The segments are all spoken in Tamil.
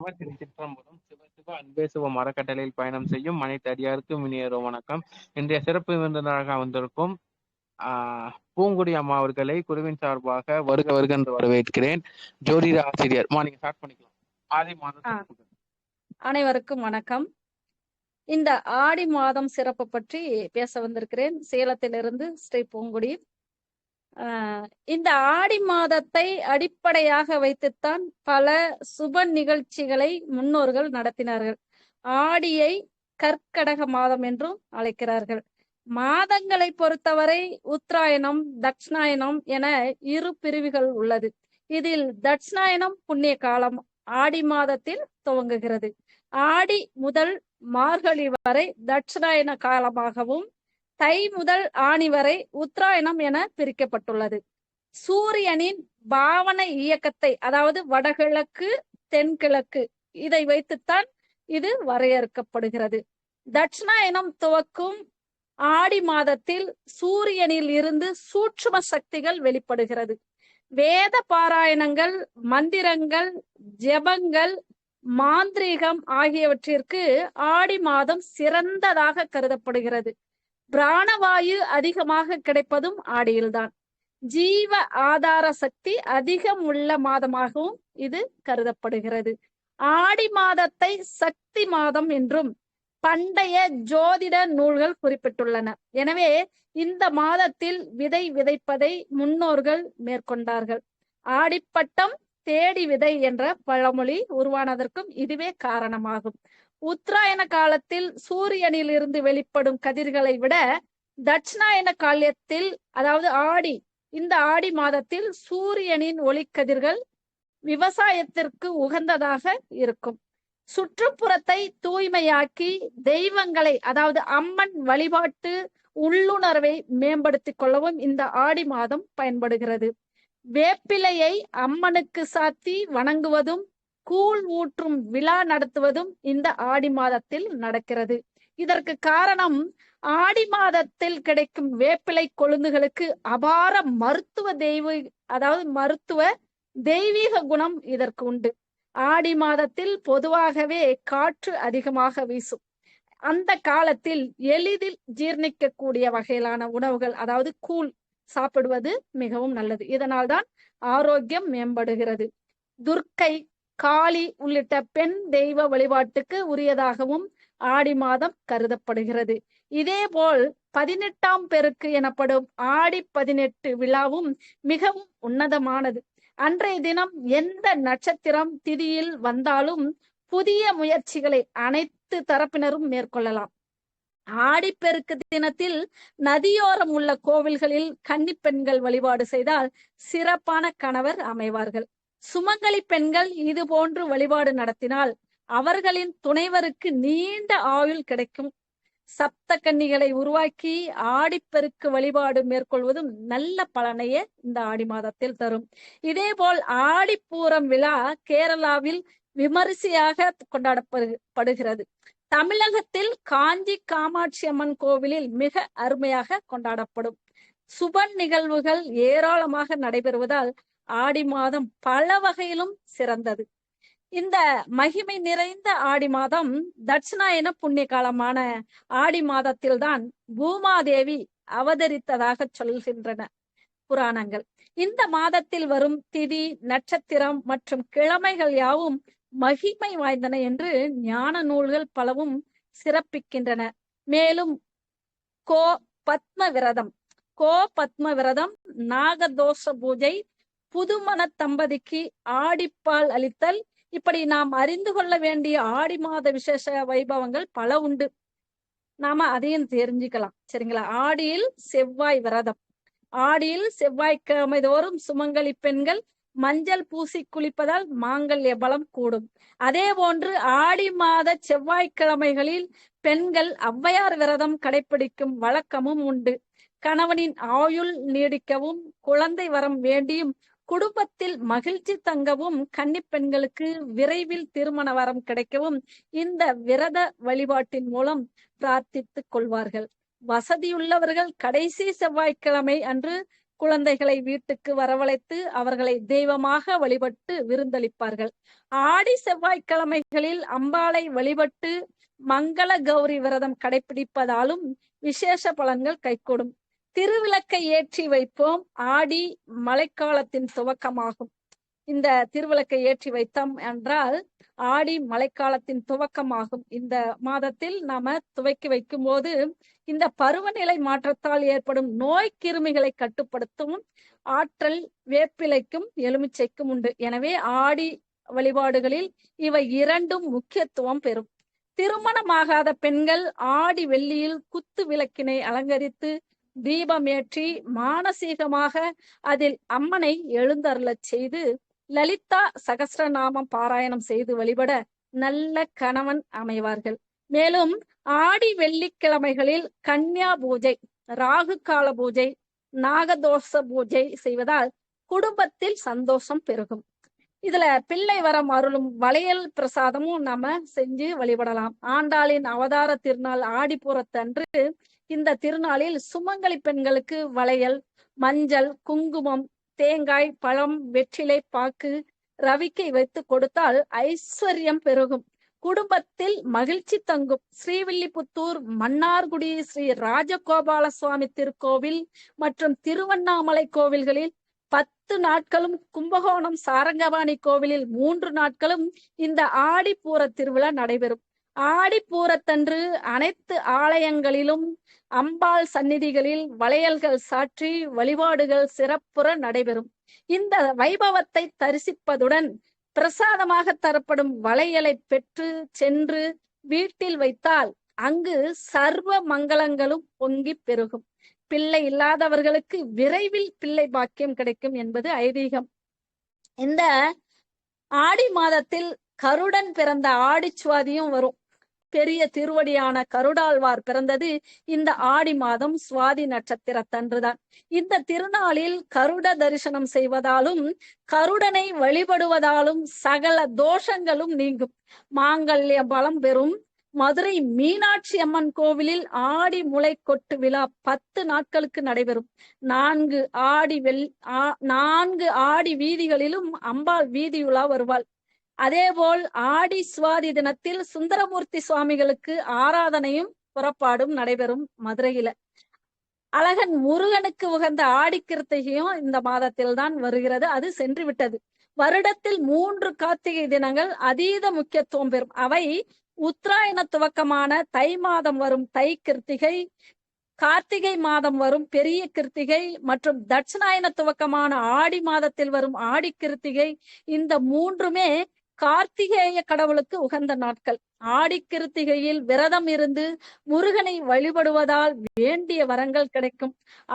திருச்சிற்றம்பலம் சிவ சிவ அன்பே சிவம் அறக்கட்டளையில் பயணம் செய்யும் அனைத்து அடியாருக்கும் இனியரோ வணக்கம். இன்றைய சிறப்பு விருந்தினராக வந்திருக்கும் ஆஹ் பூங்குடி அம்மா அவர்களை குருவின் சார்பாக வருக வருக என்று வரவேற்கிறேன். ஜோதிட ஆசிரியர் மா நீங்க ஸ்டார்ட் பண்ணிக்கலாம். ஆதி மாதம். அனைவருக்கும் வணக்கம். இந்த ஆடி மாதம் சிறப்பு பற்றி பேச வந்திருக்கிறேன். சேலத்திலிருந்து ஸ்ரீ பூங்குடி. இந்த ஆடி மாதத்தை அடிப்படையாக வைத்துத்தான் பல சுப நிகழ்ச்சிகளை முன்னோர்கள் நடத்தினார்கள். ஆடியை கற்கடக மாதம் என்றும் அழைக்கிறார்கள். மாதங்களை பொறுத்தவரை உத்தராயணம் தட்சிணாயனம் என இரு பிரிவுகள் உள்ளது. இதில் தட்சிணாயனம் புண்ணிய காலம் ஆடி மாதத்தில் துவங்குகிறது. ஆடி முதல் மார்கழி வரை தட்சிணாயன காலமாகவும் தை முதல் ஆணி வரை உத்தராயணம் என பிரிக்கப்பட்டுள்ளது. சூரியனின் பாவன இயக்கத்தை அதாவது வடகிழக்கு தென்கிழக்கு இதை வைத்துத்தான் இது வரையறுக்கப்படுகிறது. தட்சிணாயனம் துவக்கும் ஆடி மாதத்தில் சூரியனில் இருந்து சூட்சும சக்திகள் வெளிப்படுகிறது. வேத பாராயணங்கள் மந்திரங்கள் ஜெபங்கள் மாந்திரீகம் ஆகியவற்றிற்கு ஆடி மாதம் சிறந்ததாக கருதப்படுகிறது. பிராணவாயு அதிகமாக கிடைப்பதும் ஆடியில்தான். ஜீவ ஆதார சக்தி அதிகம் உள்ள மாதமாகவும் இது கருதப்படுகிறது. ஆடி மாதத்தை சக்தி மாதம் என்றும் பண்டைய ஜோதிட நூல்கள் குறிப்பிட்டுள்ளன. எனவே இந்த மாதத்தில் விதை விதைப்பதை முன்னோர்கள் மேற்கொண்டார்கள். ஆடிப்பட்டம் தேடி விதை என்ற பழமொழி உருவானதற்கும் இதுவே காரணமாகும். உத்தராயண காலத்தில் சூரியனில் இருந்து வெளிப்படும் கதிர்களை விட தட்சிணாயன காலத்தில் அதாவது ஆடி இந்த ஆடி மாதத்தில் சூரியனின் ஒளிக்கதிர்கள் விவசாயத்திற்கு உகந்ததாக இருக்கும். சுற்றுப்புறத்தை தூய்மையாக்கி தெய்வங்களை அதாவது அம்மன் வழிபாட்டு உள்ளுணர்வை மேம்படுத்திக் கொள்ளவும் இந்த ஆடி மாதம் பயன்படுகிறது. வேப்பிலையை அம்மனுக்கு சாத்தி வணங்குவதும் கூழ் ஊற்றும் விழா நடத்துவதும் இந்த ஆடி மாதத்தில் நடக்கிறது. இதற்கு காரணம் ஆடி மாதத்தில் கிடைக்கும் வேப்பிலை கொழுந்துகளுக்கு அபார மருத்துவ தெய்வ அதாவது மருத்துவ தெய்வீக குணம் இதற்கு உண்டு. ஆடி மாதத்தில் பொதுவாகவே காற்று அதிகமாக வீசும். அந்த காலத்தில் எளிதில் ஜீர்ணிக்கக்கூடிய வகையிலான உணவுகள் அதாவது கூழ் சாப்பிடுவது மிகவும் நல்லது. இதனால்தான் ஆரோக்கியம் மேம்படுகிறது. துர்க்கை காளி உள்ளிட்ட பெண் தெய்வ வழிபாட்டுக்கு உரியதாகவும் ஆடி மாதம் கருதப்படுகிறது. இதேபோல் பதினெட்டாம் பெருக்கு எனப்படும் ஆடி பதினெட்டு விழாவும் மிகவும் உன்னதமானது. அன்றைய தினம் எந்த நட்சத்திரம் திதியில் வந்தாலும் புதிய முயற்சிகளை அனைத்து தரப்பினரும் மேற்கொள்ளலாம். ஆடிப்பெருக்கு தினத்தில் நதியோரம் உள்ள கோவில்களில் கன்னிப்பெண்கள் வழிபாடு செய்தால் சிறப்பான கணவர் அமைவார்கள். சுமங்கலி பெண்கள் இது போன்று வழிபாடு நடத்தினால் அவர்களின் துணைவருக்கு நீண்ட ஆயுள் கிடைக்கும். சப்த கன்னிகளை உருவாக்கி ஆடிப்பெருக்கு வழிபாடு மேற்கொள்வதும் நல்ல பலனையே இந்த ஆடி மாதத்தில் தரும். இதேபோல் ஆடிப்பூரம் விழா கேரளாவில் விமரிசையாக கொண்டாடப்படுகிறது. தமிழகத்தில் காஞ்சி காமாட்சி அம்மன் கோவிலில் மிக அருமையாக கொண்டாடப்படும். சுப நிகழ்வுகள் ஏராளமாக நடைபெறுவதால் ஆடி மாதம் பல வகையிலும் சிறந்தது. இந்த மகிமை நிறைந்த ஆடி மாதம் தட்சிணாயன புண்ணிய காலமான ஆடி மாதத்தில்தான் பூமாதேவி அவதரித்ததாக சொல்கின்றன புராணங்கள். இந்த மாதத்தில் வரும் திதி நட்சத்திரம் மற்றும் கிழமைகள் யாவும் மகிமை வாய்ந்தன என்று ஞான நூல்கள் பலவும் சிறப்பிக்கின்றன. மேலும் கோ பத்ம விரதம். கோ பத்ம விரதம் நாகதோஷ பூஜை புதுமண தம்பதிக்கு ஆடிப்பால் அளித்தல். இப்படி நாம் அறிந்து கொள்ள வேண்டிய ஆடி மாத விசேஷ வைபவங்கள் பல உண்டு. நாம அதையும் தெரிஞ்சுக்கலாம். சரிங்களா? ஆடியில் செவ்வாய் விரதம். ஆடியில் செவ்வாய்க்கிழமை தோறும் சுமங்கலி பெண்கள் மஞ்சள் பூசி குளிப்பதால் மாங்கல்ய பலம் கூடும். அதே போன்று ஆடி மாத செவ்வாய்க்கிழமைகளில் பெண்கள் ஔவையார் விரதம் கடைபிடிக்கும் வழக்கமும் உண்டு. கணவனின் ஆயுள் நீடிக்கவும் குழந்தை வரம் வேண்டியும் குடும்பத்தில் மகிழ்ச்சி தங்கவும் கன்னி பெண்களுக்கு விரைவில் திருமண வரம் கிடைக்கவும் இந்த விரத வழிபாட்டின் மூலம் பிரார்த்தித்துக் கொள்வார்கள். வசதியுள்ளவர்கள் கடைசி செவ்வாய்க்கிழமை அன்று குழந்தைகளை வீட்டுக்கு வரவழைத்து அவர்களை தெய்வமாக வழிபட்டு விருந்தளிப்பார்கள். ஆடி செவ்வாய்க்கிழமைகளில் அம்பாளை வழிபட்டு மங்கள கௌரி விரதம் கடைபிடிப்பதாலும் விசேஷ பலன்கள் கைகூடும். திருவிளக்கை ஏற்றி வைப்போம். ஆடி மழைக்காலத்தின் துவக்கமாகும். இந்த திருவிளக்கை ஏற்றி வைத்தோம் என்றால் ஆடி மழைக்காலத்தின் துவக்கமாகும். இந்த மாதத்தில் நாம துவக்கி வைக்கும் போது இந்த பருவநிலை மாற்றத்தால் ஏற்படும் நோய் கிருமிகளை கட்டுப்படுத்தும் ஆற்றல் வேப்பிலைக்கும் எலுமிச்சைக்கும் உண்டு. எனவே ஆடி வழிபாடுகளில் இவை இரண்டும் முக்கியத்துவம் பெறும். திருமணமாகாத பெண்கள் ஆடி வெள்ளியில் குத்து விளக்கினை அலங்கரித்து தீபம் ஏற்றி மானசீகமாக அதில் அம்மனை எழுந்தருளச் செய்து லலிதா சகசிரநாமம் பாராயணம் செய்து வழிபட நல்ல கணவன் அமைவார்கள். மேலும் ஆடி வெள்ளிக்கிழமைகளில் கன்யா பூஜை ராகு கால பூஜை நாகதோஷ பூஜை செய்வதால் குடும்பத்தில் சந்தோஷம் பெருகும். இதுல பிள்ளை வரம் அருளும் வளையல் பிரசாதமும் நம்ம செஞ்சு வழிபடலாம். ஆண்டாளின் அவதார திருநாள் ஆடிப்புறத்தன்று இந்த திருநாளில் சுமங்கலி பெண்களுக்கு வளையல் மஞ்சள் குங்குமம் தேங்காய் பழம் வெற்றிலை பாக்கு ரவிக்கை வைத்து கொடுத்தால் ஐஸ்வர்யம் பெருகும். குடும்பத்தில் மகிழ்ச்சி தங்கும். ஸ்ரீவில்லிபுத்தூர் மன்னார்குடி ஸ்ரீ ராஜகோபால சுவாமி திருக்கோவில் மற்றும் திருவண்ணாமலை கோவில்களில் பத்து நாட்களும் கும்பகோணம் சாரங்கபாணி கோவிலில் மூன்று நாட்களும் இந்த ஆடிப்பூர திருவிழா நடைபெறும். ஆடிப்பூரத்தன்று அனைத்து ஆலயங்களிலும் அம்பாள் சந்நிதிகளில் வளையல்கள் சாற்றி வழிபாடுகள் சிறப்புற நடைபெறும். இந்த வைபவத்தை தரிசிப்பதுடன் பிரசாதமாக தரப்படும் வளையலை பெற்று சென்று வீட்டில் வைத்தால் அங்கு சர்வ மங்களங்களும் பொங்கி பெருகும். பிள்ளை இல்லாதவர்களுக்கு விரைவில் பிள்ளை பாக்கியம் கிடைக்கும் என்பது ஐதீகம். இந்த ஆடி மாதத்தில் கருடன் பிறந்த ஆடிச்சுவாதியும் வரும். பெரிய திருவடியான கருடாழ்வார் பிறந்தது இந்த ஆடி மாதம் சுவாதி நட்சத்திரத்தன்றுதான். இந்த திருநாளில் கருட தரிசனம் செய்வதாலும் கருடனை வழிபடுவதாலும் சகல தோஷங்களும் நீங்கும். மாங்கல்ய பலம் பெறும். மதுரை மீனாட்சி அம்மன் கோவிலில் ஆடி முளை கொட்டு விழா பத்து நாட்களுக்கு நடைபெறும். நான்கு ஆடி வெள் நான்கு ஆடி வீதிகளிலும் அம்பாள் வீதியுலா வருவாள். அதேபோல் ஆடி சுவாதி தினத்தில் சுந்தரமூர்த்தி சுவாமிகளுக்கு ஆராதனையும் புறப்பாடும் நடைபெறும் மதுரையில. அழகன் முருகனுக்கு உகந்த ஆடி கிருத்திகையும் இந்த மாதத்தில் தான் வருகிறது. அது சென்று விட்டது. வருடத்தில் மூன்று கார்த்திகை தினங்கள் அதீத முக்கியத்துவம் பெறும். அவை உத்தராயண துவக்கமான தை மாதம் வரும் தை கிருத்திகை கார்த்திகை மாதம் வரும் பெரிய கிருத்திகை மற்றும் தட்சிணாயன துவக்கமான ஆடி மாதத்தில் வரும் ஆடி கிருத்திகை. இந்த மூன்றுமே கார்த்திகேய கடவுளுக்கு உகந்த நாட்கள். ஆடி கிருத்திகையில் விரதம் இருந்து முருகனை வழிபடுவதால் வேண்டிய வரங்கள் கிடைக்கும்.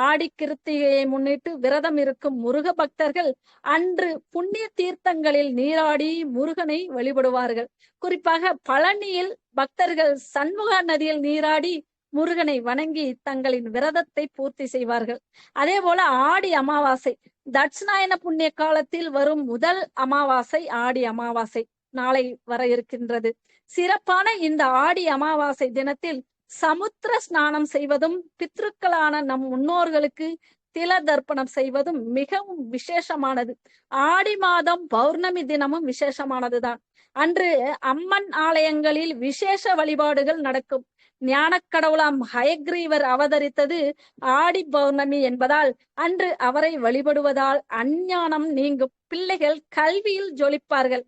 ஆடி கிருத்திகையை முன்னிட்டு விரதம் இருக்கும் முருக பக்தர்கள் அன்று புண்ணிய தீர்த்தங்களில் நீராடி முருகனை வழிபடுவார்கள். குறிப்பாக பழனியில் பக்தர்கள் சண்முகா நதியில் நீராடி முருகனை வணங்கி தங்களின் விரதத்தை பூர்த்தி செய்வார்கள். அதே போல ஆடி அமாவாசை. தட்சிணாயன புண்ணிய காலத்தில் வரும் முதல் அமாவாசை ஆடி அமாவாசை நாளை வர இருக்கின்றது. சிறப்பான இந்த ஆடி அமாவாசை தினத்தில் சமுத்திர ஸ்நானம் செய்வதும் பித்ருக்களான நம் முன்னோர்களுக்கு தில தர்ப்பணம் செய்வதும் மிகவும் விசேஷமானது. ஆடி மாதம் பௌர்ணமி தினமும் விசேஷமானதுதான். அன்று அம்மன் ஆலயங்களில் விசேஷ வழிபாடுகள் நடக்கும். ஞானக்கடவுளாம் ஹயக்ரீவர் அவதரித்தது ஆடி பௌர்ணமி என்பதால் அன்று அவரை வழிபடுவதால் அஞ்ஞானம் நீங்கும். பிள்ளைகள் கல்வியில் ஜொலிப்பார்கள்.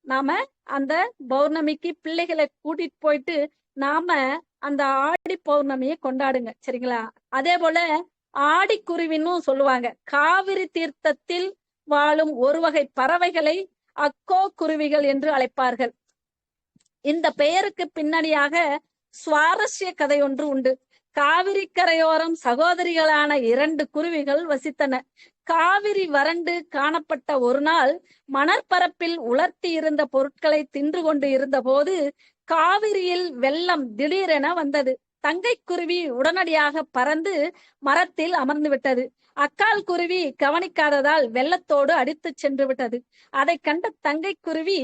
நாம அந்த பௌர்ணமிக்கு பிள்ளைகளை கூட்டிட்டு போயிட்டு நாம அந்த ஆடி பௌர்ணமியை கொண்டாடுங்க. சரிங்களா? அதே போல ஆடி சொல்லுவாங்க காவிரி தீர்த்தத்தில் வாழும் ஒரு வகை பறவைகளை அக்கோ குருவிகள் என்று அழைப்பார்கள். இந்த பெயருக்கு பின்னணியாக சுவாரஸ்ய கதை ஒன்று உண்டு. காவிரி கரையோரம் சகோதரிகளான இரண்டு குருவிகள் வசித்தன. காவிரி வறண்டு காணப்பட்ட ஒரு நாள் மணற்பரப்பில் உலர்த்தி இருந்த பொருட்களை தின்று கொண்டு இருந்தபோது காவிரியில் வெள்ளம் திடீரென வந்தது. தங்கை குருவி உடனடியாக பறந்து மரத்தில் அமர்ந்து விட்டது. அக்கால் குருவி கவனிக்காததால் வெள்ளத்தோடு அடித்து சென்று விட்டது. அதை கண்ட தங்கை குருவி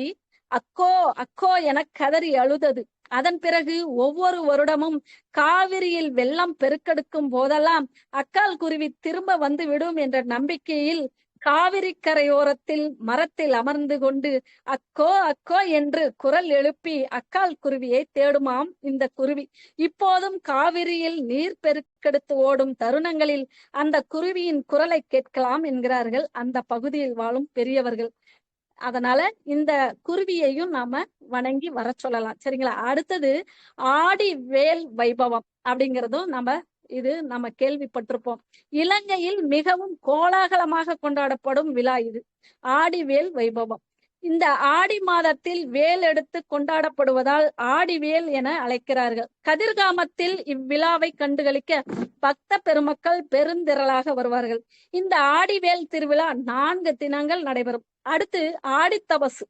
அக்கோ அக்கோ என கதறி அழுதது. அதன் பிறகு ஒவ்வொரு வருடமும் காவிரியில் வெள்ளம் பெருக்கெடுக்கும் போதெல்லாம் அக்கால் குருவி திரும்ப வந்து விடும் என்ற நம்பிக்கையில் காவிரி கரையோரத்தில் மரத்தில் அமர்ந்து கொண்டு அக்கோ அக்கோ என்று குரல் எழுப்பி அக்கால் குருவியை தேடுமாம் இந்த குருவி. இப்போதும் காவிரியில் நீர் பெருக்கெடுத்து ஓடும் தருணங்களில் அந்த குருவியின் குரலை கேட்கலாம் என்கிறார்கள் அந்த பகுதியில் வாழும் பெரியவர்கள். அதனால இந்த குருவியையும் நாம வணங்கி வர சொல்லலாம். சரிங்களா? அடுத்தது ஆடி வேல் வைபவம் அப்படிங்கிறதும் நம்ம இது நம்ம கேள்விப்பட்டிருப்போம். இலங்கையில் மிகவும் கோலாகலமாக கொண்டாடப்படும் விழா இது. ஆடிவேல் வைபவம். இந்த ஆடி மாதத்தில் வேல் எடுத்து கொண்டாடப்படுவதால் ஆடிவேல் என அழைக்கிறார்கள். கதிர்காமத்தில் இவ்விழாவை கண்டுகளிக்க பக்த பெருமக்கள் பெருந்திரளாக வருவார்கள். இந்த ஆடிவேல் திருவிழா நான்கு தினங்கள் நடைபெறும். அடுத்து ஆடித்தபசு.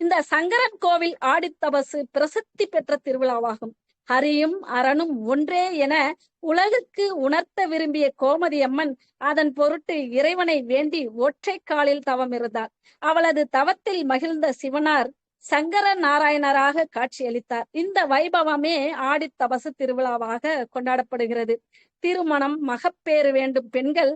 இந்த சங்கரன் கோவில் ஆடித்தபசு பிரசித்தி பெற்ற திருவிழாவாகும். ஹரியும் அரணும் ஒன்றே என உலகுக்கு உணர்த்த விரும்பிய கோமதி அம்மன் அதன் பொருட்டு இறைவனை வேண்டி ஒற்றை காலில் தவம் இருந்தார். அவளது தவத்தில் மகிழ்ந்த சிவனார் சங்கர நாராயணராக காட்சியளித்தார். இந்த வைபவமே ஆடித்தபசு திருவிழாவாக கொண்டாடப்படுகிறது. திருமணம் மகப்பேறு வேண்டும் பெண்கள்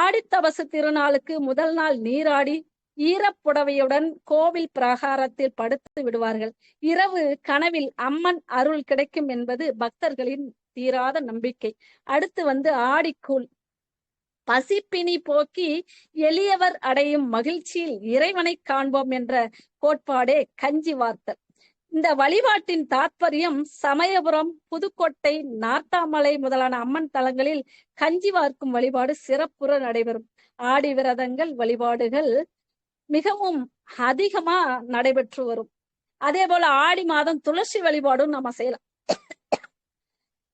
ஆடித்தபசு திருநாளுக்கு முதல் நாள் நீராடி ஈரப்புடவையுடன் கோவில் பிரகாரத்தில் படுத்து விடுவார்கள். இரவு கனவில் அம்மன் அருள் கிடைக்கும் என்பது பக்தர்களின் தீராத நம்பிக்கை. அடுத்து வந்து ஆடிக்கூழ். பசிப்பினி போக்கி எளியவர் அடையும் மகிழ்ச்சியில் இறைவனை காண்போம் என்ற கோட்பாடே கஞ்சி வார்த்தல். இந்த வழிபாட்டின் தாற்பயம் சமயபுரம் புதுக்கோட்டை நார்த்தாமலை முதலான அம்மன் தலங்களில் கஞ்சி வார்க்கும் வழிபாடு சிறப்புற நடைபெறும். ஆடி விரதங்கள் வழிபாடுகள் மிகவும் அதிகமா நடைபெற்று வரும். அதே போல ஆடி மாதம் துளசி வழிபாடும் நம்ம செய்யலாம்.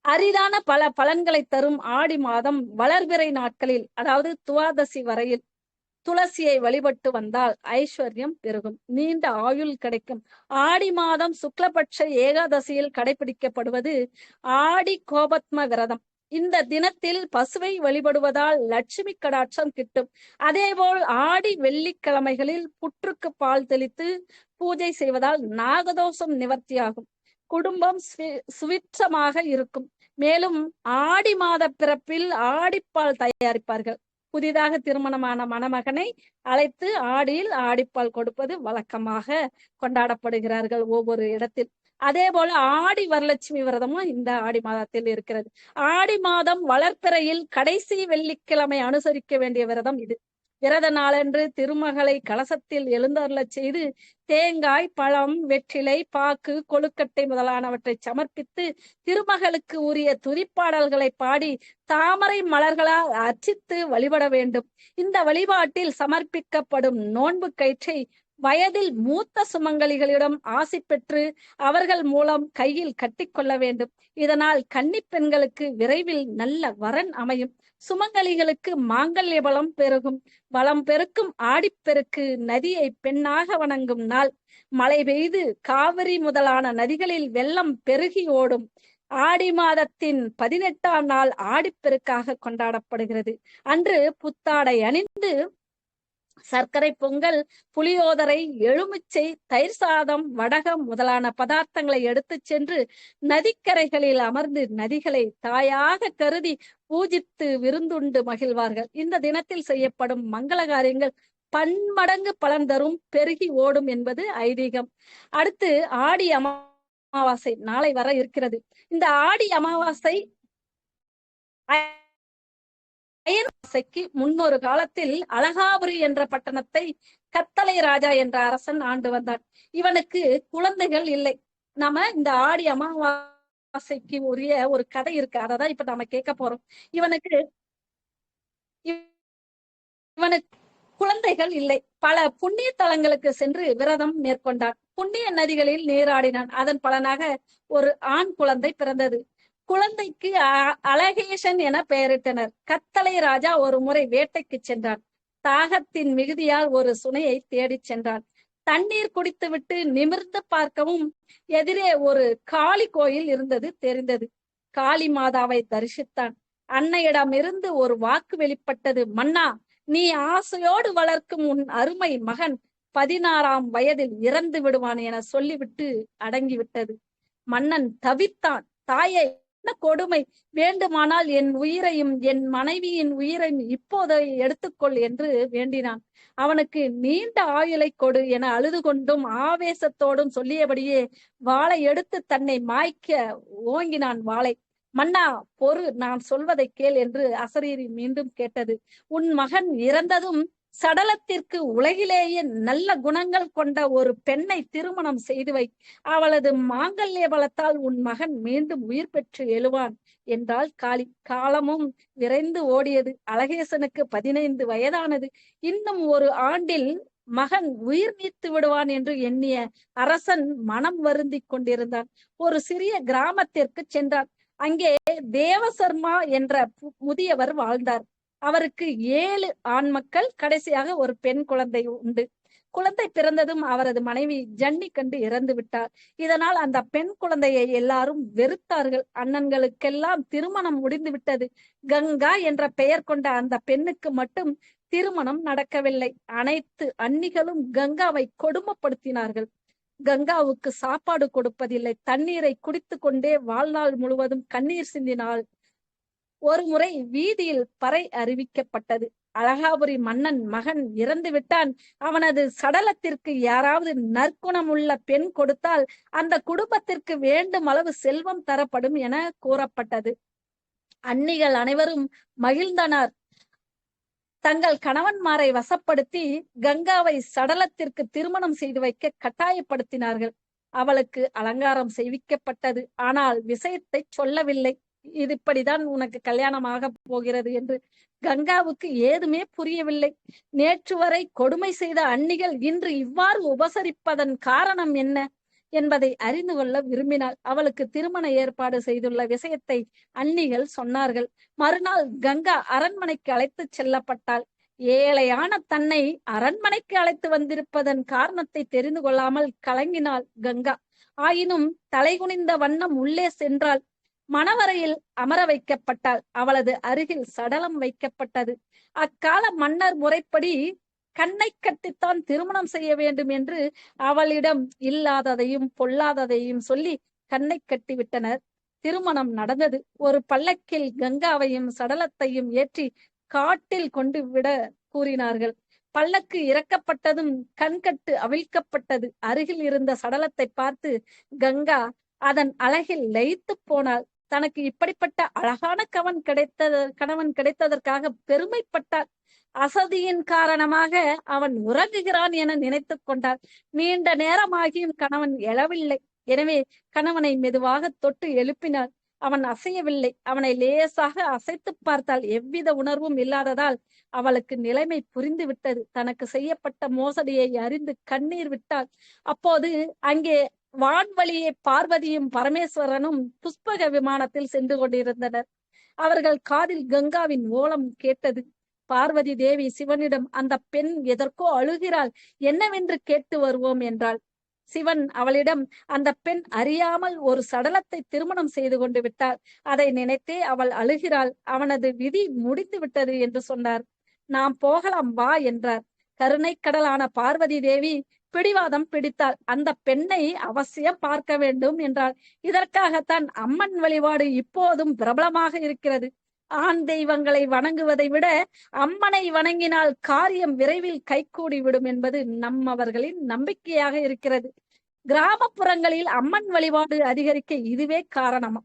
அரிதான பல பலன்களை தரும் ஆடி மாதம் வளர்பிறை நாட்களில் அதாவது துவாதசி வரையில் துளசியை வழிபட்டு வந்தால் ஐஸ்வர்யம் பெருகும். நீண்ட ஆயுள் கிடைக்கும். ஆடி மாதம் சுக்லபட்ச ஏகாதசியில் கடைபிடிக்கப்படுவது ஆடி கோபத்ம விரதம். இந்த தினத்தில் பசுவை வழிபடுவதால் லட்சுமி கடாட்சம் கிட்டும். அதேபோல் ஆடி வெள்ளிக்கிழமைகளில் புற்றுக்கு பால் தெளித்து பூஜை செய்வதால் நாகதோஷம் நிவர்த்தியாகும். குடும்பம் சுவிட்சமாக இருக்கும். மேலும் ஆடி மாத பிறப்பில் ஆடிப்பால் தயாரிப்பார்கள். புதிதாக திருமணமான மணமகனை அழைத்து ஆடியில் ஆடிப்பால் கொடுப்பது வழக்கமாக கொண்டாடப்படுகிறார்கள் ஒவ்வொரு இடத்தில். அதே போல ஆடி வரலட்சுமி விரதமும் இந்த ஆடி மாதத்தில் இருக்கிறது. ஆடி மாதம் வளர்ப்பிறையில் கடைசி வெள்ளிக்கிழமை அனுசரிக்க வேண்டிய விரதம் இது. விரத நாளன்று திருமகளை கலசத்தில் எழுந்தருளச் செய்து தேங்காய் பழம் வெற்றிலை பாக்கு கொழுக்கட்டை முதலானவற்றை சமர்ப்பித்து திருமகளுக்கு உரிய துதிப்பாடல்களை பாடி தாமரை மலர்களால் அர்ச்சித்து வழிபட வேண்டும். இந்த வழிபாட்டில் சமர்ப்பிக்கப்படும் நோன்பு கயிற்றை வயதில் மூத்த சுமங்கலிகளிடம் ஆசி பெற்று அவர்கள் மூலம் கையில் கட்டிக்கொள்ள வேண்டும். இதனால் கன்னி பெண்களுக்கு விரைவில் நல்ல வரன் அமையும். சுமங்கலிகளுக்கு மாங்கல்ய பலம் பெருகும். வளம் பெருக்கும் ஆடிப்பெருக்கு நதியை பெண்ணாக வணங்கும் நாள். மழை பெய்து காவிரி முதலான நதிகளில் வெள்ளம் பெருகி ஓடும். ஆடி மாதத்தின் பதினெட்டாம் நாள் ஆடிப்பெருக்காக கொண்டாடப்படுகிறது. அன்று புத்தாடை அணிந்து சர்க்கரை பொங்கல் புளியோதரை எலுமிச்சை தயிர் சாதம் வடகம் முதலான பதார்த்தங்களை எடுத்து சென்று நதிக்கரைகளில் அமர்ந்து நதிகளை தாயாக கருதி பூஜித்து விருந்துண்டு மகிழ்வார்கள். இந்த தினத்தில் செய்யப்படும் மங்கள காரியங்கள் பன்மடங்கு பலன் தரும் பெருகி ஓடும் என்பது ஐதீகம். அடுத்து ஆடி அமாவாசை நாளை வர இருக்கிறது. இந்த ஆடி அமாவாசை அயன்வாசைக்கு முன்னொரு காலத்தில் அழகாபுரி என்ற பட்டணத்தை கத்தளை ராஜா என்ற அரசன் ஆண்டு வந்தான். இவனுக்கு குழந்தைகள் இல்லை. நாம இந்த ஆடி அமாவாசைக்கு உரிய ஒரு கதை இருக்கு. அததான் இப்ப நாம கேட்க போறோம். இவனுக்கு இவனுக்கு குழந்தைகள் இல்லை. பல புண்ணிய தலங்களுக்கு சென்று விரதம் மேற்கொண்டான். புண்ணிய நதிகளில் நீராடினான். அதன் பலனாக ஒரு ஆண் குழந்தை பிறந்தது. குழந்தைக்கு அழகேசன் என பெயரிட்டனர். கத்தளை ராஜா ஒரு முறை வேட்டைக்கு சென்றான். தாகத்தின் மிகுதியால் ஒரு சுனையை தேடிச் சென்றான். தண்ணீர் குடித்துவிட்டு நிமிர்ந்து பார்க்கவும் எதிரே ஒரு காளி கோயில் இருந்தது தெரிந்தது. காளி மாதாவை தரிசித்தான். அன்னையிடமிருந்து ஒரு வாக்கு வெளிப்பட்டது மன்னா நீ ஆசையோடு வளர்க்கும் உன் அருமை மகன் பதினாறாம் வயதில் இறந்து விடுவான் என சொல்லிவிட்டு அடங்கிவிட்டது. மன்னன் தவித்தான். தாயை என்ன கொடுமை? வேண்டுமானால் என் உயிரையும் என் மனைவியின் உயிரையும் இப்போதை எடுத்துக்கொள் என்று வேண்டினான். அவனுக்கு நீண்ட ஆயுளை கொடு என அழுது கொண்டும் ஆவேசத்தோடும் சொல்லியபடியே வாளை எடுத்து தன்னை மாய்க்க ஓங்கினான் வாளை. மன்னா பொறு நான் சொல்வதை கேள் என்று அசரீரி மீண்டும் கேட்டது. உன் மகன் இறந்ததும் சடலத்திற்கு உலகிலேயே நல்ல குணங்கள் கொண்ட ஒரு பெண்ணை திருமணம் செய்து வை. அவளது மாங்கல்ய பலத்தால் உன் மகன் மீண்டும் உயிர் பெற்று எழுவான் என்றால் காளி காலமும் விரைந்து ஓடியது. அழகேசனுக்கு பதினைந்து வயதானது. இன்னும் ஒரு ஆண்டில் மகன் உயிர் நீத்து விடுவான் என்று எண்ணிய அரசன் மனம் வருந்தி கொண்டிருந்தான். ஒரு சிறிய கிராமத்திற்கு சென்றான். அங்கே தேவசர்மா என்ற முதியவர் வாழ்ந்தார். அவருக்கு ஏழு ஆண் மக்கள் கடைசியாக ஒரு பெண் குழந்தை உண்டு. குழந்தை பிறந்ததும் அவரது மனைவி ஜன்னி கண்டு இறந்து விட்டார். இதனால் அந்த பெண் குழந்தையை எல்லாரும் வெறுத்தார்கள். அண்ணன்களுக்கெல்லாம் திருமணம் முடிந்து விட்டது. கங்கா என்ற பெயர் கொண்ட அந்த பெண்ணுக்கு மட்டும் திருமணம் நடக்கவில்லை. அனைத்து அன்னிகளும் கங்காவை கொடுமைப்படுத்தினார்கள். கங்காவுக்கு சாப்பாடு கொடுப்பதில்லை. தண்ணீரை குடித்து கொண்டே வாழ்நாள் முழுவதும் கண்ணீர் சிந்தினாள். ஒரு முறை வீதியில் பறை அறிவிக்கப்பட்டது. அழகாபுரி மன்னன் மகன் இறந்து விட்டான். அவனது சடலத்திற்கு யாராவது நற்குணமுள்ள பெண் கொடுத்தால் அந்த குடும்பத்திற்கு வேண்டும் அளவு செல்வம் தரப்படும் என கூறப்பட்டது. அன்னிகள் அனைவரும் மகிழ்ந்தனர். தங்கள் கணவன்மாரை வசப்படுத்தி கங்காவை சடலத்திற்கு திருமணம் செய்து வைக்க கட்டாயப்படுத்தினார்கள். அவளுக்கு அலங்காரம் செய்விக்கப்பட்டது. ஆனால் விஷயத்தை சொல்லவில்லை. இது இப்படிதான் உனக்கு கல்யாணமாக போகிறது என்று கங்காவுக்கு ஏதுமே புரியவில்லை. நேற்று வரை கொடுமை செய்த அன்னிகள் இன்று இவ்வாறு உபசரிப்பதன் காரணம் என்ன என்பதை அறிந்து கொள்ள விரும்பினாள். அவளுக்கு திருமண ஏற்பாடு செய்துள்ள விஷயத்தை அன்னிகள் சொன்னார்கள். மறுநாள் கங்கா அரண்மனைக்கு அழைத்து செல்லப்பட்டாள். ஏழையான தன்னை அரண்மனைக்கு அழைத்து வந்திருப்பதன் காரணத்தை தெரிந்து கொள்ளாமல் கலங்கினாள் கங்கா. ஆயினும் தலைகுனிந்த வண்ணம் உள்ளே சென்றாள். மணவரையில் அமர வைக்கப்பட்டாள். அவளது அருகில் சடலம் வைக்கப்பட்டது. அக்கால மன்னர் முறைப்படி கண்ணை கட்டித்தான் திருமணம் செய்ய வேண்டும் என்று அவளிடம் இல்லாததையும் பொல்லாததையும் சொல்லி கண்ணை கட்டி விட்டனர். திருமணம் நடந்தது. ஒரு பல்லக்கில் கங்காவையும் சடலத்தையும் ஏற்றி காட்டில் கொண்டு விட கூறினார்கள். பல்லக்கு இறக்கப்பட்டதும் கண்கட்டு அவிழ்க்கப்பட்டது. அருகில் இருந்த சடலத்தை பார்த்து கங்கா அதன் அழகில் லயித்து போனாள். தனக்கு இப்படிப்பட்ட அழகான கவன் கிடைத்த கணவன் கிடைத்ததற்காக பெருமைப்பட்டாள் அசதியின் காரணமாக அவன் உறங்குகிறான் என நினைத்து கொண்டார். நீண்ட நேரமாகியும் கணவன் எழவில்லை. எனவே கணவனை மெதுவாக தொட்டு எழுப்பினாள் அவன் அசையவில்லை. அவனை லேசாக அசைத்து பார்த்தால் எவ்வித உணர்வும் இல்லாததால் அவளுக்கு நிலைமை புரிந்து விட்டது தனக்கு செய்யப்பட்ட மோசடியை அறிந்து கண்ணீர் விட்டாள். அப்போது அங்கே வான்வழியே பார்வதியும் பரமேஸ்வரனும் புஷ்பக விமானத்தில் சென்று கொண்டிருந்தனர். அவர்கள் காதில் கங்காவின் ஓலம் கேட்டது. பார்வதி தேவி சிவனிடம் அந்த பெண் எதற்கோ அழுகிறாள். என்னவென்று கேட்டு வருவோம் என்றாள். சிவன் அவளிடம் அந்த பெண் அறியாமல் ஒரு சடலத்தை திருமணம் செய்து கொண்டு விட்டாள். அதை நினைத்தே அவள் அழுகிறாள். அவனது விதி முடிந்து விட்டது என்று சொன்னார். நாம் போகலாம் வா என்றார். கருணை கடலான பார்வதி தேவி பிடிவாதம் பிடித்தாள் அந்த பெண்ணை அவசியம் பார்க்க வேண்டும் என்றாள். இதற்காகத்தான் அம்மன் வழிபாடு இப்போதும் பிரபலமாக இருக்கிறது. ஆண் தெய்வங்களை வணங்குவதை விட அம்மனை வணங்கினால் காரியம் விரைவில் கைகூடி விடும் என்பது நம்மவர்களின் நம்பிக்கையாக இருக்கிறது. கிராமப்புறங்களில் அம்மன் வழிபாடு அதிகரிக்க இதுவே காரணம்.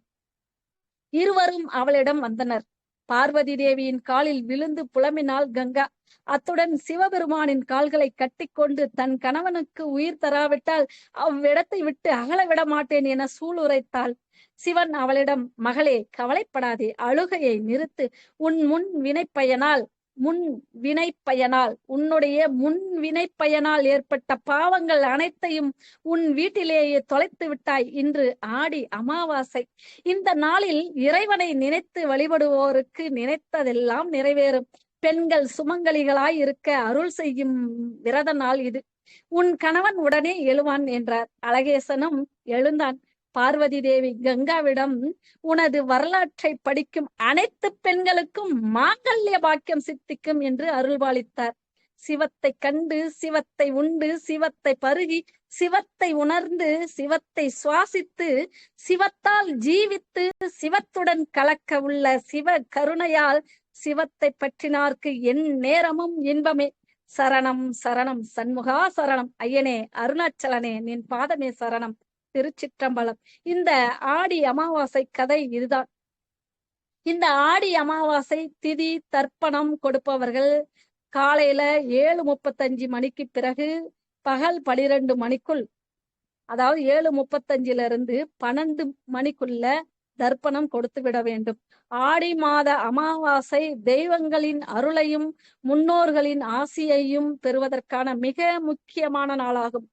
இருவரும் அவளிடம் வந்தனர். பார்வதி தேவியின் காலில் விழுந்து புலம்பினாள் கங்கா. அத்துடன் சிவபெருமானின் கால்களை கட்டிக்கொண்டு தன் கணவனுக்கு உயிர் தராவிட்டால் அவ்விடத்தை விட்டு அகல விட மாட்டேன் என சூளுரைத்தாள் சிவன் அவளிடம் மகளே கவலைப்படாதே அழுகையை நிறுத்து. உன் முன் வினைப்பயனால் முன் வினை பயனால் உன்னுடைய முன் வினை பயனால் ஏற்பட்ட பாவங்கள் அனைத்தையும் உன் வீட்டிலேயே தொலைத்து விட்டாய். இன்று ஆடி அமாவாசை. இந்த நாளில் இறைவனை நினைத்து வழிபடுவோருக்கு நினைத்ததெல்லாம் நிறைவேறும். பெண்கள் சுமங்கலிகளாய் இருக்க அருள் செய்யும் விரத நாள் இது. உன் கணவன் உடனே எழுவான் என்றார். அழகேசனும் எழுந்தான். பார்வதி தேவி கங்காவிடம் உனது வரலாற்றை படிக்கும் அனைத்து பெண்களுக்கும் மாங்கல்ய பாக்கியம் சித்திக்கும் என்று அருள்பாலித்தார். சிவத்தை கண்டு சிவத்தை உண்டு சிவத்தை பருகி சிவத்தை உணர்ந்து சிவத்தை சுவாசித்து சிவத்தால் ஜீவித்து சிவத்துடன் கலக்க உள்ள சிவ கருணையால் சிவத்தை பற்றினார்க்கு என் நேரமும் இன்பமே. சரணம் சரணம் சண்முகா சரணம். ஐயனே அருணாச்சலனே நின் பாதமே சரணம். திருச்சிற்றம்பலம். இந்த ஆடி அமாவாசை கதை இதுதான். இந்த ஆடி அமாவாசை திதி தர்ப்பணம் கொடுப்பவர்கள் காலையில ஏழு முப்பத்தஞ்சு மணிக்கு பிறகு பகல் பனிரெண்டு மணிக்குள் அதாவது ஏழு முப்பத்தஞ்சுல இருந்து பன்னெண்டு மணிக்குள்ள தர்ப்பணம் கொடுத்து விட வேண்டும். ஆடி மாத அமாவாசை தெய்வங்களின் அருளையும் முன்னோர்களின் ஆசியையும் பெறுவதற்கான மிக முக்கியமான நாளாகும்.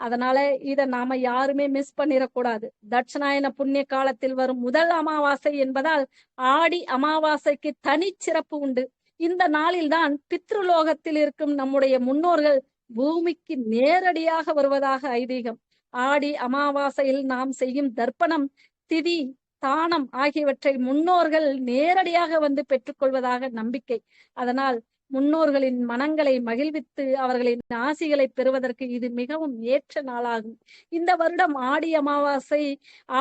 அதனால இத நாம யாருமே மிஸ் பண்ணிடக்கூடாது தட்சிணாயன புண்ணிய காலத்தில் வரும் முதல் அமாவாசை என்பதால் ஆடி அமாவாசைக்கு தனிச்சிறப்பு உண்டு. இந்த நாளில்தான் பித்ருலோகத்தில் இருக்கும் நம்முடைய முன்னோர்கள் பூமிக்கு நேரடியாக வருவதாக ஐதீகம். ஆடி அமாவாசையில் நாம் செய்யும் தர்ப்பணம் திதி தானம் ஆகியவற்றை முன்னோர்கள் நேரடியாக வந்து பெற்றுக்கொள்வதாக நம்பிக்கை. அதனால் முன்னோர்களின் மனங்களை மகிழ்வித்து அவர்களின் ஆசிகளை பெறுவதற்கு இது மிகவும் ஏற்ற நாளாகும். இந்த வருடம் ஆடி அமாவாசை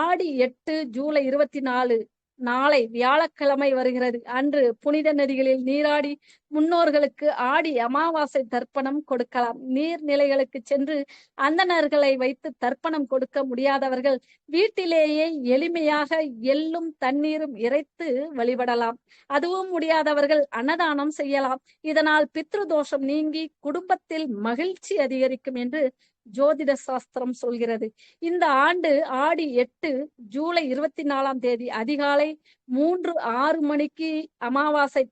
ஆடி எட்டு ஜூலை இருபத்தி நாலு நாளை வியாழக்கிழமை வருகிறது. அன்று புனித நதிகளில் நீராடி முன்னோர்களுக்கு ஆடி அமாவாசை தர்ப்பணம் கொடுக்கலாம். நீர்நிலைகளுக்கு சென்று அந்தணர்களை வைத்து தர்ப்பணம் கொடுக்க முடியாதவர்கள் வீட்டிலேயே எளிமையாக எள்ளும் தண்ணீரும் இறைத்து வழிபடலாம். அதுவும் முடியாதவர்கள் அன்னதானம் செய்யலாம். இதனால் பித்ரு தோஷம் நீங்கி குடும்பத்தில் மகிழ்ச்சி அதிகரிக்கும் என்று ஜோதிட சாஸ்திரம் சொல்கிறது. இந்த ஆண்டு ஆடி எட்டு ஜூலை இருபத்தி நாலாம் தேதி அதிகாலை மூன்று ஆறு மணிக்கு அமாவாசை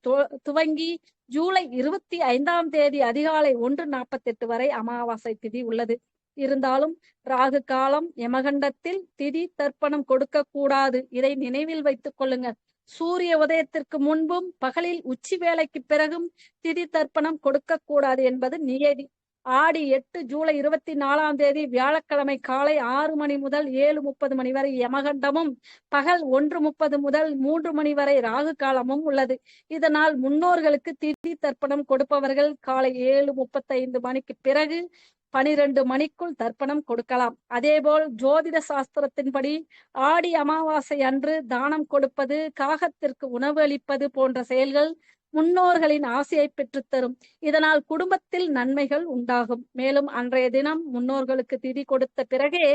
துவங்கி ஜூலை இருபத்தி ஐந்தாம் தேதி அதிகாலை ஒன்று நாற்பத்தி எட்டு வரை அமாவாசை திதி உள்ளது. இருந்தாலும் ராகு காலம் யமகண்டத்தில் திதி தர்ப்பணம் கொடுக்க கூடாது. இதை நினைவில் வைத்துக் கொள்ளுங்கள் சூரிய உதயத்திற்கு முன்பும் பகலில் உச்சி வேலைக்கு பிறகும் திதி தர்ப்பணம் கொடுக்க கூடாது என்பது நியதி ஆடி எட்டு ஜூலை இருபத்தி நாலாம் தேதி வியாழக்கிழமை காலை ஆறு மணி முதல் ஏழு முப்பது மணி வரை யமகண்டமும் பகல் ஒன்று முப்பது முதல் மூன்று மணி வரை ராகு காலமும் உள்ளது. இதனால் முன்னோர்களுக்கு திதி தர்ப்பணம் கொடுப்பவர்கள் காலை ஏழு முப்பத்தைந்து மணிக்கு பிறகு பனிரெண்டு மணிக்குள் தர்ப்பணம் கொடுக்கலாம். அதேபோல் ஜோதிட சாஸ்திரத்தின்படி ஆடி அமாவாசை அன்று தானம் கொடுப்பது காகத்திற்கு உணவு அளிப்பது போன்ற செயல்கள் முன்னோர்களின் ஆசையை பெற்றுத்தரும். இதனால் குடும்பத்தில் நன்மைகள் உண்டாகும். மேலும் அன்றைய தினம் முன்னோர்களுக்கு திதி கொடுத்த பிறகே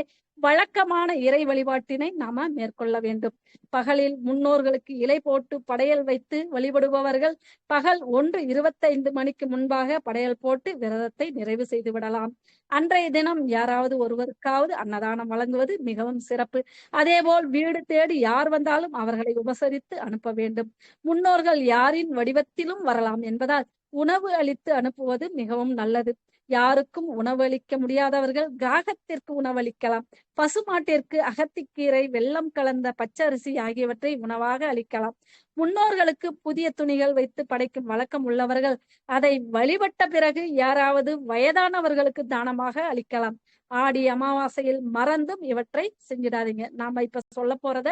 வழக்கமான இறை வழிபாட்டினை நாம மேற்கொள்ள வேண்டும். பகலில் முன்னோர்களுக்கு இலை போட்டு படையல் வைத்து வழிபடுபவர்கள் பகல் ஒன்று இருபத்தைந்து மணிக்கு முன்பாக படையல் போட்டு விரதத்தை நிறைவு செய்து விடலாம். அன்றைய தினம் யாராவது ஒருவருக்காவது அன்னதானம் வழங்குவது மிகவும் சிறப்பு. அதேபோல் வீடு தேடி யார் வந்தாலும் அவர்களை உபசரித்து அனுப்ப வேண்டும். முன்னோர்கள் யாரின் வடிவத்திலும் வரலாம் என்பதால் உணவு அளித்து அனுப்புவது மிகவும் நல்லது. யாருக்கும் உணவளிக்க முடியாதவர்கள் காகத்திற்கு உணவளிக்கலாம். பசுமாட்டிற்கு அகத்திக்கீரை வெள்ளம் கலந்த பச்சரிசி ஆகியவற்றை உணவாக அளிக்கலாம். முன்னோர்களுக்கு புதிய துணிகள் வைத்து படைக்கும் வழக்கம் உள்ளவர்கள் அதை வழிபட்ட பிறகு யாராவது வயதானவர்களுக்கு தானமாக அளிக்கலாம். ஆடி அமாவாசையில் மறந்தும் இவற்றை செஞ்சிடாதீங்க. நாம இப்ப சொல்ல போறத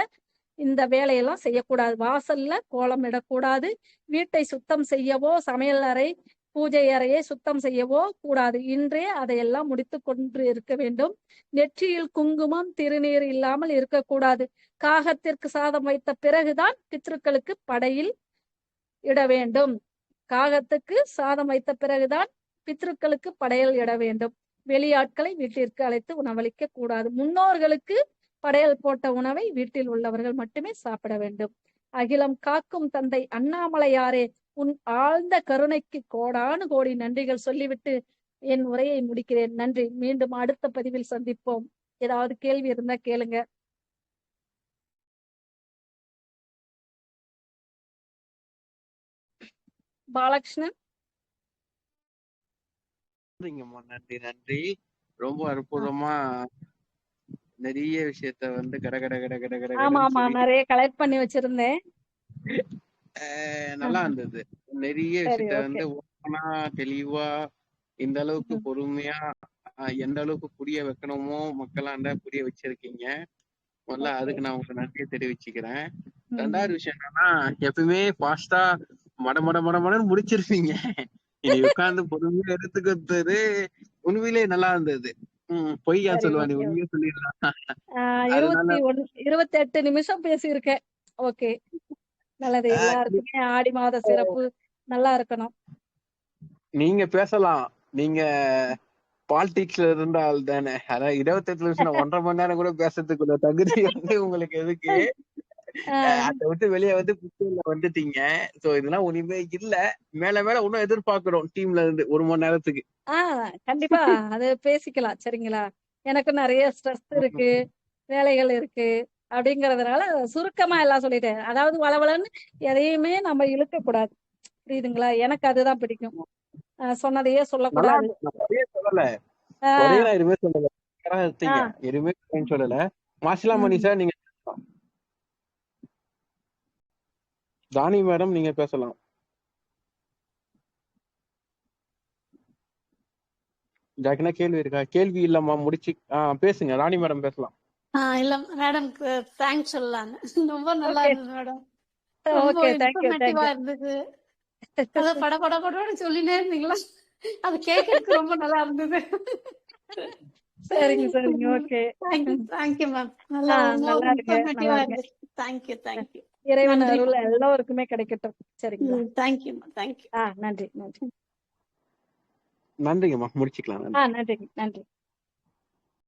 இந்த வேலையெல்லாம் செய்யக்கூடாது. வாசல்ல கோலம் இடக்கூடாது. வீட்டை சுத்தம் செய்யவோ சமையல் அறை பூஜை அறையை சுத்தம் செய்யவோ கூடாது. இன்றே அதையெல்லாம் முடித்து கொண்டு இருக்க வேண்டும். நெற்றியில் குங்குமம் திருநீர் இல்லாமல் இருக்கக்கூடாது. காகத்திற்கு சாதம் வைத்த பிறகுதான் பித்ருக்களுக்கு படையில் இட வேண்டும். காகத்துக்கு சாதம் வைத்த பிறகுதான் பித்ருக்களுக்கு படையல் இட வேண்டும். வெளியாட்களை வீட்டிற்கு அழைத்து உணவளிக்க கூடாது. முன்னோர்களுக்கு படையல் போட்ட உணவை வீட்டில் உள்ளவர்கள் மட்டுமே சாப்பிட வேண்டும். அகிலம் காக்கும் தந்தை அண்ணாமலையாரே உன் ஆழ்ந்த கருணைக்கு கோடானு கோடி நன்றிகள் சொல்லிவிட்டு என் உரையை முடிக்கிறேன். நன்றி. மீண்டும் அடுத்த பதிவில் சந்திப்போம். ஏதாவது கேள்வி இருந்தா கேளுங்க. பாலகிருஷ்ணன்? நன்றி நன்றி. ரொம்ப அற்புதமா நிறைய விஷயத்த வந்து கட கட கட கட கட ஆமா ஆமா நிறைய கலெக்ட் பண்ணி வச்சிருந்தேன். நல்லா இருந்தது. நிறைய விஷயத்த வந்து ஓப்பனா தெளிவா இந்த அளவுக்கு பொறுமையா எந்த அளவுக்கு புரிய வைக்கணுமோ மக்களாண்ட புரிய வச்சிருக்கீங்க. முதல்ல அதுக்கு நான் உங்களுக்கு நன்றியை தெரிவிச்சுக்கிறேன். ரெண்டாவது விஷயம் என்னன்னா எப்பவுமே ஃபாஸ்டா மட மட மட மடன்னு முடிச்சிருப்பீங்க. இனி உட்கார்ந்து பொறுமையா எடுத்துக்கிறது உண்மையிலே நல்லா இருந்தது. உம் பொய் ஏன் சரி சொல்லுவா நீ உண்மையா சொல்லிடலாம். இருபத்தி எட்டு நிமிஷம் பேசியிருக்கேன். ஓகே நல்லது. எல்லாருக்குமே ஆடி மாத சிறப்பு நல்லா இருக்கணும். நீங்க பேசலாம். நீங்க பாலிடிக்ஸ்ல இருந்த ஆள் தானே. அதான் இருபத்தெட்டு நிமிஷம் ஒன்றரை மணி நேரம் கூட பேசுறதுக்குள்ள தகுதி வந்து உங்களுக்கு எதுக்கு? அதை விட்டு வெளியே வந்து புத்தகத்துல வந்துட்டீங்க. சோ இதெல்லாம் ஒண்ணுமே இல்ல. மேல மேல இன்னும் எதிர்பார்க்கிறோம் டீம்ல இருந்து ஒரு மணி நேரத்துக்கு. ஆஹ் கண்டிப்பா. அது பேசிக்கலாம். சரிங்களா? எனக்கு நிறைய ஸ்ட்ரெஸ் இருக்கு. வேலைகள் இருக்கு. அப்படிங்கறதுனால சுருக்கமா எல்லாம் சொல்லிட்டேன். அதாவது வளவளன்னு எதையுமே நம்ம இழுக்க கூடாது புரியுதுங்களா? எனக்கு அதுதான் பிடிக்கும். சொன்னதையே சொல்லக்கூடாது. எதுவுமே சொல்லல. மாசிலா சார் நீங்க. தானி மேடம் நீங்க பேசலாம். ஜாக்கினா கேள்வி இருக்கா? கேள்வி இல்லம்மா முடிச்சு பேசுங்க. ராணி மேடம் பேசலாம். இல்ல மேடம்க்கு தேங்க்ஸ் சொல்லலான்னு ரொம்ப நல்லா இருந்தது மேடம் ஓகே தேங்க்யூ இன்ஃபர்மேட்டிவா தேங்க்யூ இருந்தது. அத பட பட படன்னு சொல்லினே இருந்தீங்களா? அது கேட்கறதுக்கு ரொம்ப நல்லா இருந்தது. சரிங்க சரிங்க. ஓகே தேங்க்யூ தேங்க்யூ மேம் நல்லா ஆஹ் ரொம்ப நல்லா நல்லா இன்ஃபர்மேட்டிவா இருங்க இருந்துச்சு தேங்க்யூ தேங்க்யூ இறைவன் அருள் எல்லோருக்குமே கிடைக்கட்டும். சரிங்களா? தேங்க்யூ தேங்க்யூ ஆஹ் நன்றி நன்றி. நன்றிங்கம்மா. முடிச்சுக்கலாம் நன்றி. ஆஹ் நன்றி நன்றி.